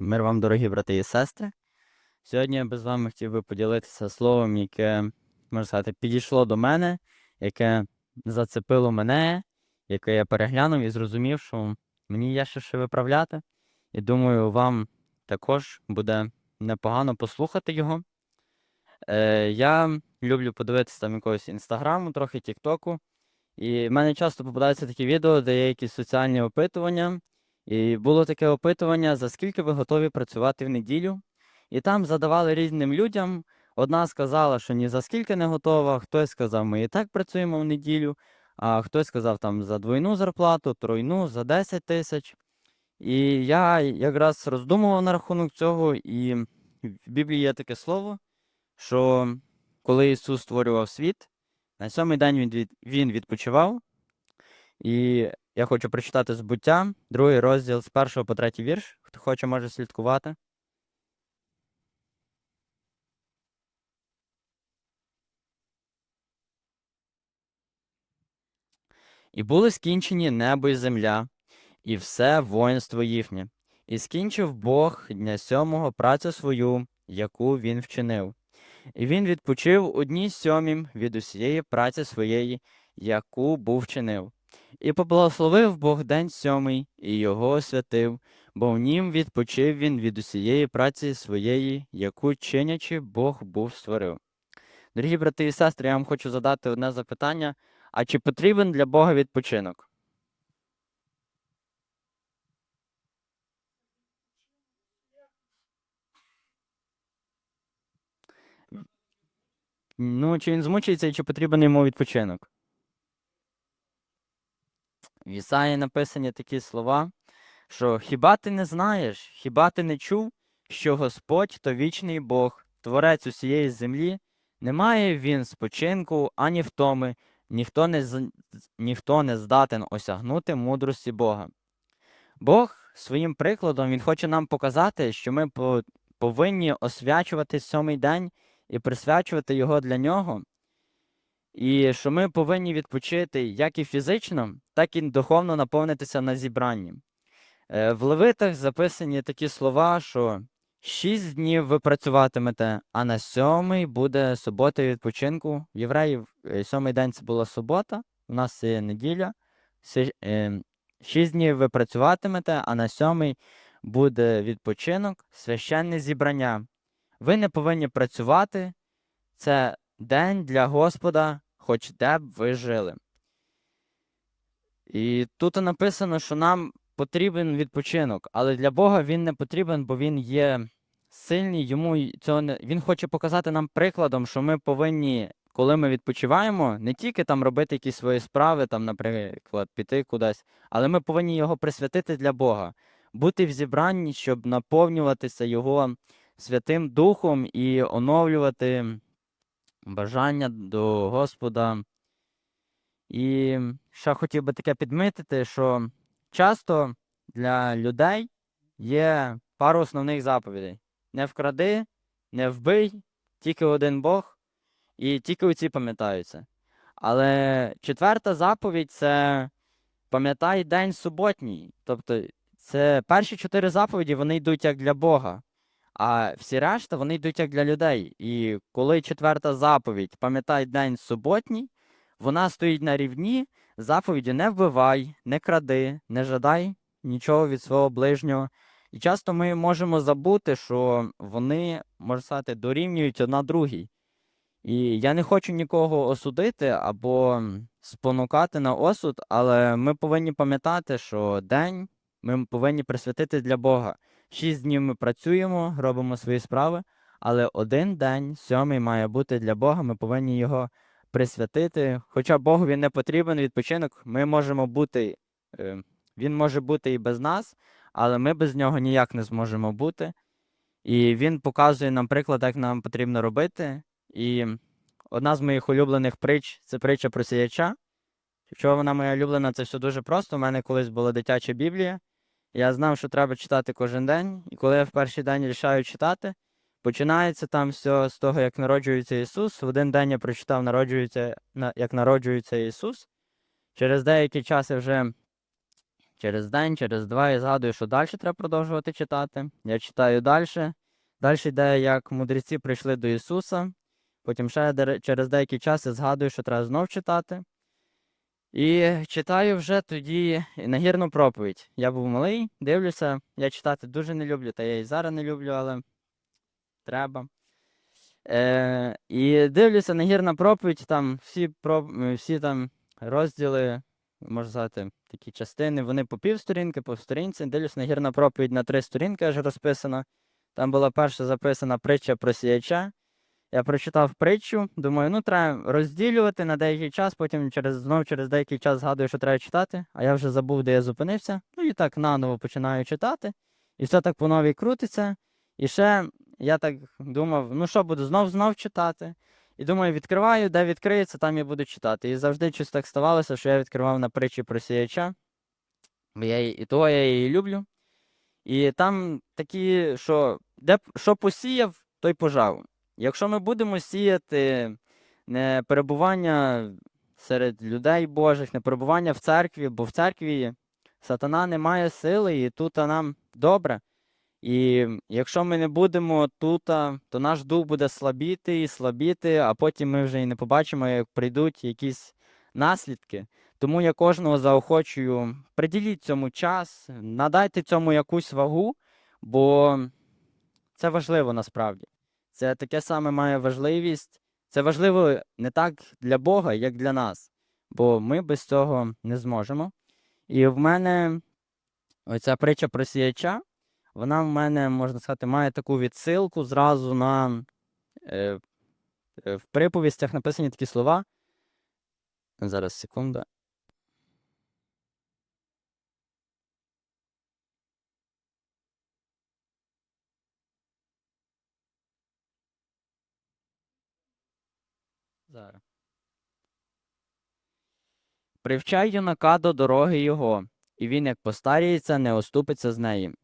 Мир вам, дорогі брати і сестри. Сьогодні я би з вами хотів би поділитися словом, яке, можна сказати, підійшло до мене, яке зацепило мене, яке я переглянув і зрозумів, що мені є ще що виправляти. І думаю, вам також буде непогано послухати його. Е, я люблю подивитися там якогось інстаграму, трохи Тіктоку. І в мене часто попадаються такі відео, де є якісь соціальні опитування. І було таке опитування, за скільки ви готові працювати в неділю. І там задавали різним людям. Одна сказала, що ні за скільки не готова, хтось сказав, ми і так працюємо в неділю, а хтось сказав там за двойну зарплату, тройну, за 10 тисяч. І я якраз роздумував на рахунок цього, і в Біблії є таке слово, що коли Ісус створював світ, на сьомий день він, відпочивав. І я хочу прочитати збуття, другий розділ з першого по третій вірш. Хто хоче, може слідкувати. І були скінчені небо і земля, і все воїнство їхнє. І скінчив Бог дня сьомого працю свою, яку він вчинив. І він відпочив одній сьомім від усієї праці своєї, яку був вчинив. І поблагословив Бог день сьомий, і його освятив, бо в нім відпочив він від усієї праці своєї, яку чинячи Бог був створив. Дорогі брати і сестри, я вам хочу задати одне запитання: а чи потрібен для Бога відпочинок? Ну, чи він змучується і чи потрібен йому відпочинок? В Ісаї написані такі слова, що хіба ти не знаєш, хіба ти не чув, що Господь то вічний Бог, творець усієї землі, немає він спочинку ані втоми, ніхто не, ніхто не здатен осягнути мудрості Бога. Бог своїм прикладом Він хоче нам показати, що ми повинні освячувати сьомий день і присвячувати його для нього. І що ми повинні відпочити як і фізично, так і духовно наповнитися на зібранні. Е, В Левитах записані такі слова, що шість днів ви працюватимете, а на сьомий буде субота відпочинку. В євреїв е, сьомий день це була субота, у нас це неділя. Е, Шість днів ви працюватимете, а на сьомий буде відпочинок, священне зібрання. Ви не повинні працювати. Це день для Господа, хоч де б ви жили. І тут написано, що нам потрібен відпочинок, але для Бога він не потрібен, бо він є сильний, йому цього не... він хоче показати нам прикладом, що ми повинні, коли ми відпочиваємо, не тільки там робити якісь свої справи, там, наприклад, піти кудись, але ми повинні його присвятити для Бога, бути в зібранні, щоб наповнюватися Його Святим Духом і оновлювати бажання до Господа. І ще хотів би таке підмітити, що часто для людей є пару основних заповідей: не вкради, не вбий, тільки один Бог, і тільки оці пам'ятаються. Але четверта заповідь це пам'ятай день суботній. Тобто, це перші чотири заповіді вони йдуть як для Бога. А всі решта вони йдуть як для людей. І коли четверта заповідь пам'ятай день суботній, вона стоїть на рівні заповіді не вбивай, не кради, не жадай нічого від свого ближнього. І часто ми можемо забути, що вони, можна сказати, дорівнюють одна другій. І я не хочу нікого осудити або спонукати на осуд, але ми повинні пам'ятати, що день ми повинні присвятити для Бога. Шість днів ми працюємо, робимо свої справи, але один день, сьомий, має бути для Бога. Ми повинні його присвятити. Хоча Богові не потрібен відпочинок, ми можемо бути, е, він може бути і без нас, але ми без нього ніяк не зможемо бути. І він показує нам приклад, як нам потрібно робити. І одна з моїх улюблених притч це притча про сіяча. Чого вона моя улюблена, це все дуже просто. У мене колись була дитяча Біблія. Я знав, що треба читати кожен день, і коли я в перший день рішаю читати, починається там все з того, як народжується Ісус. В один день я прочитав, народжується, як народжується Ісус. Через деякий час я вже через день, через два я згадую, що далі треба продовжувати читати. Я читаю далі. Далі йде, як мудреці прийшли до Ісуса. Потім ще через деякий час я згадую, що треба знов читати. І читаю вже тоді нагірну проповідь. Я був малий, дивлюся, я читати дуже не люблю, та я і зараз не люблю, але треба. Е, і дивлюся нагірна проповідь, там всі, про, всі там розділи, можна сказати, такі частини, вони по півсторінки, по сторінці. Дивлюся нагірна проповідь на три сторінки аж розписана. Там була перша записана притча про сіяча. Я прочитав притчу, думаю, ну треба розділювати на деякий час, потім через, знов через деякий час згадую, що треба читати, а я вже забув, де я зупинився. Ну і так наново починаю читати. І все так по новій крутиться. І ще я так думав, ну що буду знов знов читати. І думаю, відкриваю, де відкриється, там я буду читати. І завжди щось так ставалося, що я відкривав на притчі про сіяча. Бо я і того я її люблю. І там такі, що де що посіяв, той пожав. Якщо ми будемо сіяти не перебування серед людей Божих, не перебування в церкві, бо в церкві сатана не має сили, і тут нам добре. І якщо ми не будемо тут, то наш дух буде слабіти і слабіти, а потім ми вже і не побачимо, як прийдуть якісь наслідки. Тому я кожного заохочую, приділіть цьому час, надайте цьому якусь вагу, бо це важливо насправді. Це таке саме має важливість. Це важливо не так для Бога, як для нас, бо ми без цього не зможемо. І в мене оця притча про сіяча, вона в мене, можна сказати, має таку відсилку зразу на е, е, в приповістях написані такі слова. Зараз секунду. Зараз. Привчай юнака до дороги його, і він, як постаріється, не оступиться з неї.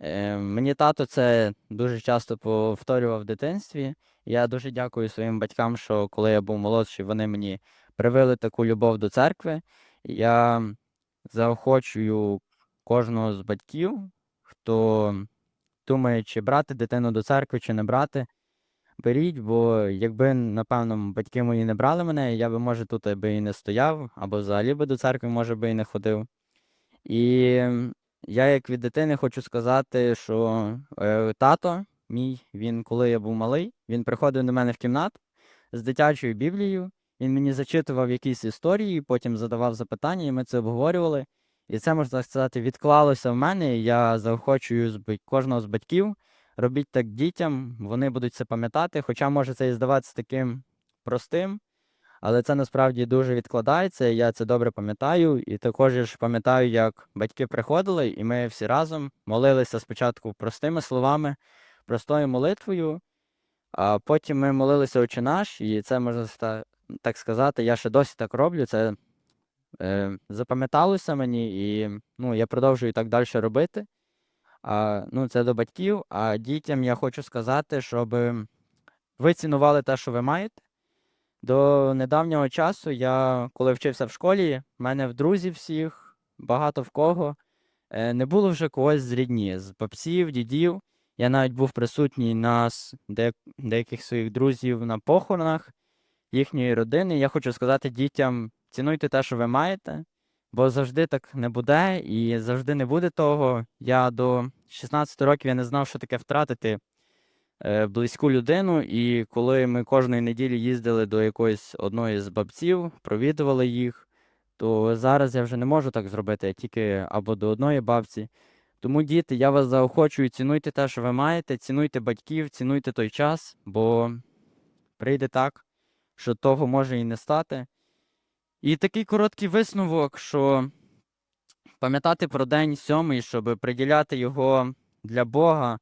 Е, мені тато це дуже часто повторював в дитинстві. Я дуже дякую своїм батькам, що коли я був молодший, вони мені привили таку любов до церкви. Я заохочую кожного з батьків, хто думає, чи брати дитину до церкви, чи не брати. Беріть, бо якби, напевно, батьки мої не брали мене, я би, може, тут би і не стояв, або взагалі би до церкви, може би і не ходив. І я, як від дитини, хочу сказати, що е, тато мій, він, коли я був малий, він приходив до мене в кімнату з дитячою біблією, він мені зачитував якісь історії, потім задавав запитання, і ми це обговорювали. І це, можна сказати, відклалося в мене. Я заохочую кожного з батьків. Робіть так дітям, вони будуть це пам'ятати, хоча може це і здаватися таким простим, але це насправді дуже відкладається, я це добре пам'ятаю. І також я ж пам'ятаю, як батьки приходили, і ми всі разом молилися спочатку простими словами, простою молитвою, а потім ми молилися «Отче наш, і це можна так сказати, я ще досі так роблю. Це е, запам'яталося мені, і ну, я продовжую так далі робити. А, ну, це до батьків, а дітям я хочу сказати, щоб ви цінували те, що ви маєте. До недавнього часу я, коли вчився в школі, в мене в друзів всіх, багато в кого, е, не було вже когось з рідні, з бабців, дідів. Я навіть був присутній на де- деяких своїх друзів на похоронах їхньої родини. Я хочу сказати дітям, цінуйте те, що ви маєте, бо завжди так не буде і завжди не буде того. Я до 16 років я не знав, що таке втратити е, близьку людину. І коли ми кожної неділі їздили до якоїсь одної з бабців, провідували їх, то зараз я вже не можу так зробити, я тільки або до одної бабці. Тому, діти, я вас заохочую, цінуйте те, що ви маєте, цінуйте батьків, цінуйте той час, бо прийде так, що того може і не стати. І такий короткий висновок, що пам'ятати про день сьомий, щоб приділяти його для Бога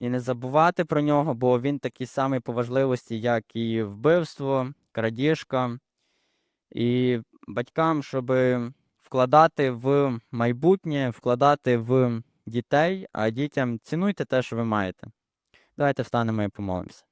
і не забувати про нього, бо він такий самий по важливості, як і вбивство, крадіжка. І батькам, щоб вкладати в майбутнє, вкладати в дітей, а дітям цінуйте те, що ви маєте. Давайте встанемо і помолимося.